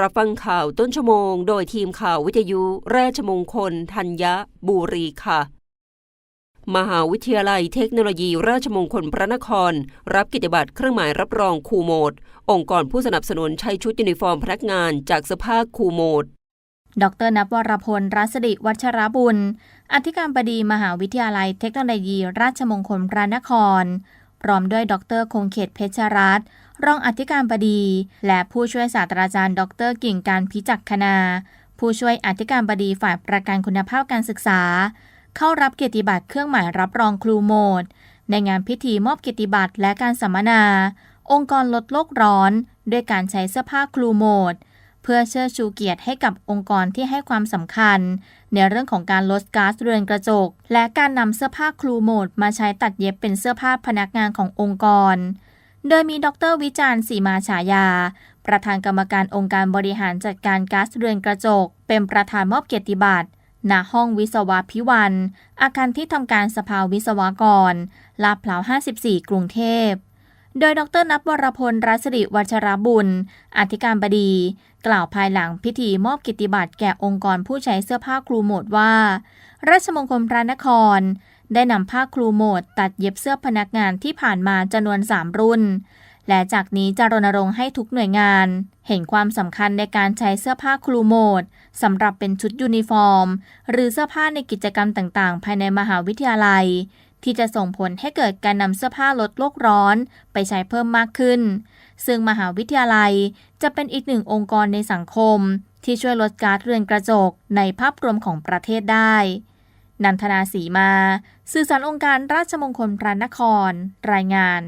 รับฟังข่าวต้นชั่วโมง โดยทีมข่าววิทยุราชมงคลธัญบุรีค่ะ มหาวิทยาลัยเทคโนโลยีราชมงคลพระนคร รับกิจบัตรเครื่องหมายรับรองครูโมด องค์กรผู้สนับสนุนใช้ชุดยูนิฟอร์มพนักงานจากสภาครูโมดดรนับวรพลรัศดิวัชรบุญ อธิการบดีมหาวิทยาลัยเทคโนโลยี ราชมงคลพระนคร พร้อมด้วยดรคงเขตเพชรรัตน์ รองอธิการบดี และผู้ช่วยศาสตราจารย์ ดร กิ่งการพิจักคณา ผู้ช่วยอธิการบดีฝ่ายประกันคุณภาพการศึกษา เข้ารับเกียรติบัตรเครื่องหมายรับรองครูโหมด ในงานพิธีมอบเกียรติบัตรและการสัมมนา องค์กรลดโลกร้อน ด้วยการใช้เสื้อผ้าครูโหมด เพื่อเชิดชูเกียรติให้กับองค์กรที่ให้ความสำคัญ ในเรื่องของการลดก๊าซเรือนกระจก และการนำเสื้อผ้าครูโหมด มาใช้ตัดเย็บเป็นเสื้อผ้าพนักงานขององค์กร โดยมีดรวิจารณ์สีมาฉายา ประธานกรรมการองค์การบริหารจัดการก๊าซเรือนกระจก เป็นประธานมอบเกียรติบัตรณห้องวิศวะพิวัน อาคารที่ทำการสภาวิศวกร ลาดพร้าว 54 กรุงเทพ โดยดรนับวรพลรัศดิวัชรบุญ อธิการบดี กล่าวภายหลังพิธีมอบกิตติบัตรแก่องค์กรผู้ใช้เสื้อผ้าครูโหมดว่า ราชมงคลพระนคร ได้นำผ้าครูโหมดตัดเย็บเสื้อพนักงานที่ผ่านมาจำนวน 3 รุ่น และจากนี้จะรณรงค์ให้ทุกหน่วยงาน เห็นความสำคัญในการใช้เสื้อผ้าครูโหมดสำหรับเป็นชุดยูนิฟอร์ม หรือเสื้อผ้าในกิจกรรมต่างๆ ภายในมหาวิทยาลัย ที่จะส่งผลให้เกิดการนำเสื้อผ้าลดโลกร้อน ไปใช้เพิ่มมากขึ้น ซึ่งมหาวิทยาลัยจะเป็นอีกหนึ่งองค์กรในสังคม ที่ช่วยลดกาซเรือนกระจกในภาพรวมของประเทศได้ นันทนาสีมา สื่อสารองค์การราชมงคลพระนคร รายงาน